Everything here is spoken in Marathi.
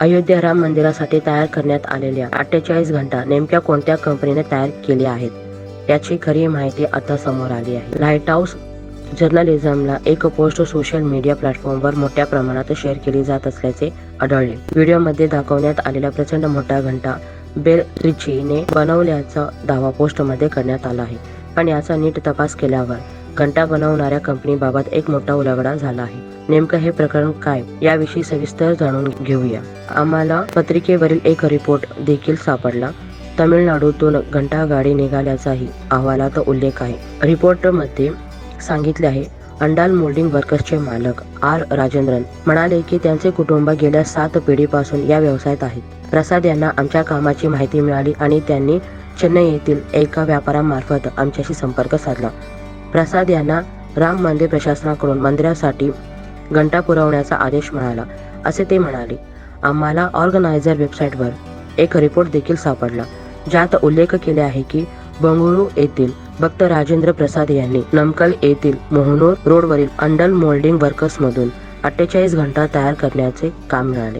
अयोध्या राम मंदिरासाठी तयार करण्यात आलेल्या अठ्ठेचाळीस घंटा नेमक्या कोणत्या कंपनीने तयार केल्या आहेत याची खरी माहिती आता समोर आली आहे. लाइट हाऊस जर्नलिझमला एक पोस्ट सोशल मीडिया प्लॅटफॉर्मवर मोठ्या प्रमाणात शेअर केली जात असल्याचे आढळले. व्हिडिओमध्ये दाखवण्यात आलेला प्रचंड मोठा घंटा बेल रिचीने बनवल्याचा दावा पोस्टमध्ये करण्यात आला आहे. पण याचा नीट तपास केल्यावर घंटा बनवणाऱ्या कंपनीबाबत एक मोठा उलगडा झाला आहे. नेमकं हे प्रकरण काय याविषयी सविस्तर जाणून घेऊया. आम्हाला पत्रिकेवरील एक रिपोर्ट देखील सापडला. तमिळनाडूतून घंटा गाडी निघाल्याचाही अहवालात उल्लेख आहे. रिपोर्टमध्ये सांगितले आहे अंडाल मोल्डिंग वर्कर्सचे मालक आर. राजेंद्रन म्हणाले की त्यांचे कुटुंब गेल्या सात पिढीपासून या व्यवसायात आहेत. प्रसाद यांना आमच्या कामाची माहिती मिळाली आणि त्यांनी चेन्नई येथील एका व्यापारामार्फत आमच्याशी संपर्क साधला. प्रसाद यांना राम मंदिर प्रशासनाकडून मंदिरासाठी घंटा पुरवण्याचा आदेश मिळाला असे ते म्हणाले. आम्हाला ऑर्गनायझर वेबसाईटवर एक रिपोर्ट देखील सापडला ज्यात उल्लेख केले आहे की बंगळुरू येथील भक्त राजेंद्र प्रसाद यांनी नमकल येथील मोहनूर रोडवरील अंडल मोल्डिंग वर्कर्समधून अठ्ठेचाळीस घंटा तयार करण्याचे काम मिळाले.